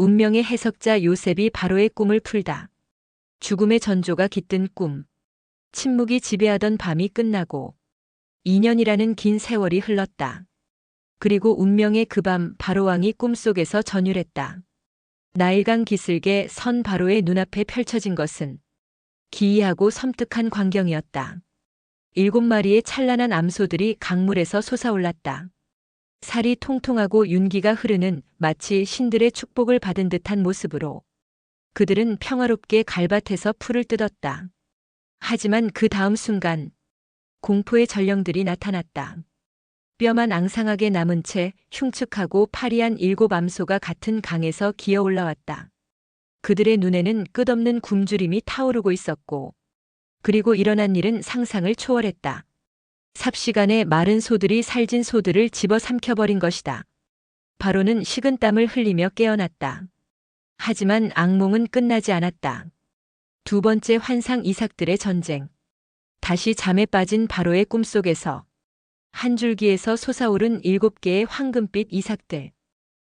운명의 해석자 요셉이 바로의 꿈을 풀다. 죽음의 전조가 깃든 꿈. 침묵이 지배하던 밤이 끝나고 2년이라는 긴 세월이 흘렀다. 그리고 운명의 그 밤 바로왕이 꿈속에서 전율했다. 나일강 기슭에 선 바로의 눈앞에 펼쳐진 것은 기이하고 섬뜩한 광경이었다. 일곱 마리의 찬란한 암소들이 강물에서 솟아올랐다. 살이 통통하고 윤기가 흐르는 마치 신들의 축복을 받은 듯한 모습으로 그들은 평화롭게 갈밭에서 풀을 뜯었다. 하지만 그 다음 순간 공포의 전령들이 나타났다. 뼈만 앙상하게 남은 채 흉측하고 파리한 일곱 암소가 같은 강에서 기어 올라왔다. 그들의 눈에는 끝없는 굶주림이 타오르고 있었고, 그리고 일어난 일은 상상을 초월했다. 삽시간에 마른 소들이 살진 소들을 집어 삼켜버린 것이다. 바로는 식은 땀을 흘리며 깨어났다. 하지만 악몽은 끝나지 않았다. 두 번째 환상 이삭들의 전쟁. 다시 잠에 빠진 바로의 꿈속에서 한 줄기에서 솟아오른 일곱 개의 황금빛 이삭들.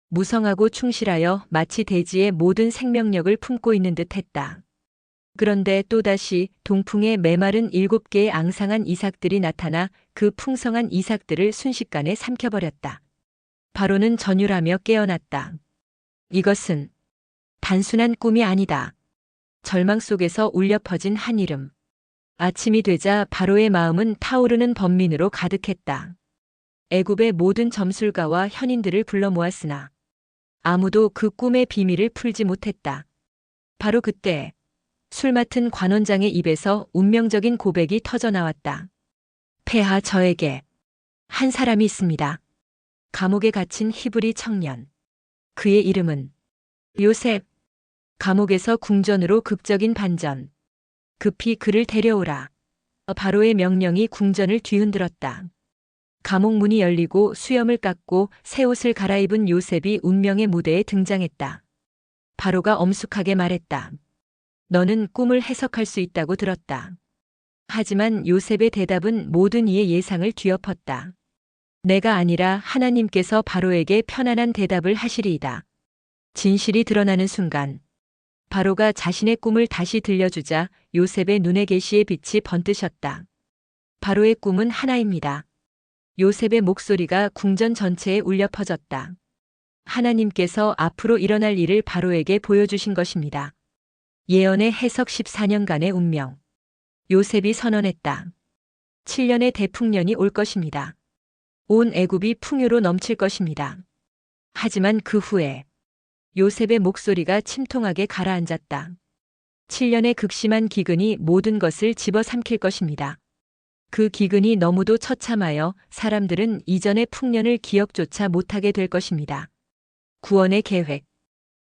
무성하고 충실하여 마치 대지의 모든 생명력을 품고 있는 듯 했다. 그런데 또다시 동풍에 메마른 일곱 개의 앙상한 이삭들이 나타나 그 풍성한 이삭들을 순식간에 삼켜버렸다. 바로는 전율하며 깨어났다. 이것은 단순한 꿈이 아니다. 절망 속에서 울려 퍼진 한 이름. 아침이 되자 바로의 마음은 타오르는 번민으로 가득했다. 애굽의 모든 점술가와 현인들을 불러 모았으나 아무도 그 꿈의 비밀을 풀지 못했다. 바로 그때 술 맡은 관원장의 입에서 운명적인 고백이 터져 나왔다. 폐하 저에게 한 사람이 있습니다. 감옥에 갇힌 히브리 청년. 그의 이름은 요셉. 감옥에서 궁전으로 극적인 반전. 급히 그를 데려오라. 바로의 명령이 궁전을 뒤흔들었다. 감옥 문이 열리고 수염을 깎고 새 옷을 갈아입은 요셉이 운명의 무대에 등장했다. 바로가 엄숙하게 말했다. 너는 꿈을 해석할 수 있다고 들었다. 하지만 요셉의 대답은 모든 이의 예상을 뒤엎었다. 내가 아니라 하나님께서 바로에게 편안한 대답을 하시리이다. 진실이 드러나는 순간 바로가 자신의 꿈을 다시 들려주자 요셉의 눈에 계시의 빛이 번뜨셨다. 바로의 꿈은 하나입니다. 요셉의 목소리가 궁전 전체에 울려 퍼졌다. 하나님께서 앞으로 일어날 일을 바로에게 보여주신 것입니다. 예언의 해석 14년간의 운명. 요셉이 선언했다. 7년의 대풍년이 올 것입니다. 온 애굽이 풍요로 넘칠 것입니다. 하지만 그 후에 요셉의 목소리가 침통하게 가라앉았다. 7년의 극심한 기근이 모든 것을 집어삼킬 것입니다. 그 기근이 너무도 처참하여 사람들은 이전의 풍년을 기억조차 못하게 될 것입니다. 구원의 계획.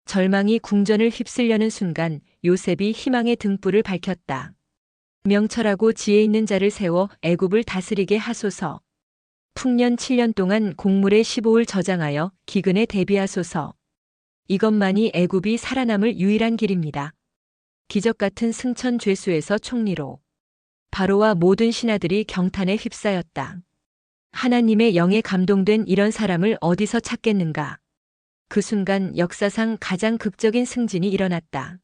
절망이 궁전을 휩쓸려는 순간 요셉이 희망의 등불을 밝혔다. 명철하고 지혜 있는 자를 세워 애굽을 다스리게 하소서. 풍년 7년 동안 곡물의 15을 저장하여 기근에 대비하소서. 이것만이 애굽이 살아남을 유일한 길입니다. 기적 같은 승천 죄수에서 총리로 바로와 모든 신하들이 경탄에 휩싸였다. 하나님의 영에 감동된 이런 사람을 어디서 찾겠는가? 그 순간 역사상 가장 극적인 승진이 일어났다.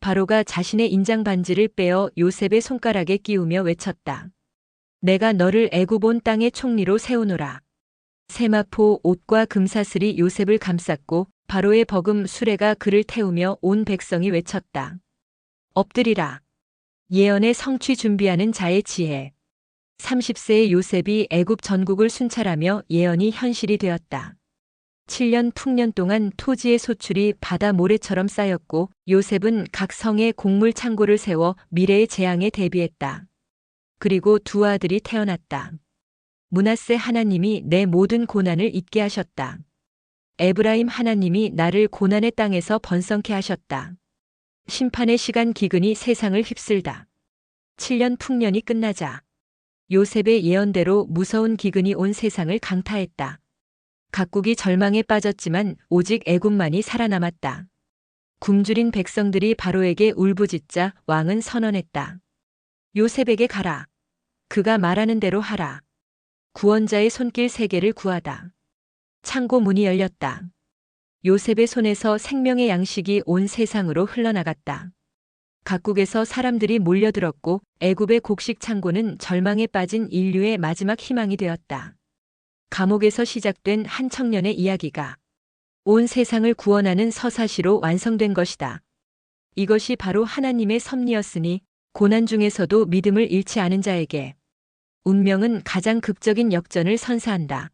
바로가 자신의 인장 반지를 빼어 요셉의 손가락에 끼우며 외쳤다. 내가 너를 애굽 온 땅의 총리로 세우노라. 세마포 옷과 금사슬이 요셉을 감쌌고 바로의 버금 수레가 그를 태우며 온 백성이 외쳤다. 엎드리라. 예언의 성취 준비하는 자의 지혜. 30세의 요셉이 애굽 전국을 순찰하며 예언이 현실이 되었다. 7년 풍년 동안 토지의 소출이 바다 모래처럼 쌓였고 요셉은 각 성에 곡물 창고를 세워 미래의 재앙에 대비했다. 그리고 두 아들이 태어났다. 문하세 하나님이 내 모든 고난을 잊게 하셨다. 에브라임 하나님이 나를 고난의 땅에서 번성케 하셨다. 심판의 시간 기근이 세상을 휩쓸다. 7년 풍년이 끝나자 요셉의 예언대로 무서운 기근이 온 세상을 강타했다. 각국이 절망에 빠졌지만 오직 애굽만이 살아남았다. 굶주린 백성들이 바로에게 울부짖자 왕은 선언했다. 요셉에게 가라. 그가 말하는 대로 하라. 구원자의 손길 세 개를 구하다. 창고 문이 열렸다. 요셉의 손에서 생명의 양식이 온 세상으로 흘러나갔다. 각국에서 사람들이 몰려들었고 애굽의 곡식 창고는 절망에 빠진 인류의 마지막 희망이 되었다. 감옥에서 시작된 한 청년의 이야기가 온 세상을 구원하는 서사시로 완성된 것이다. 이것이 바로 하나님의 섭리였으니 고난 중에서도 믿음을 잃지 않은 자에게 운명은 가장 극적인 역전을 선사한다.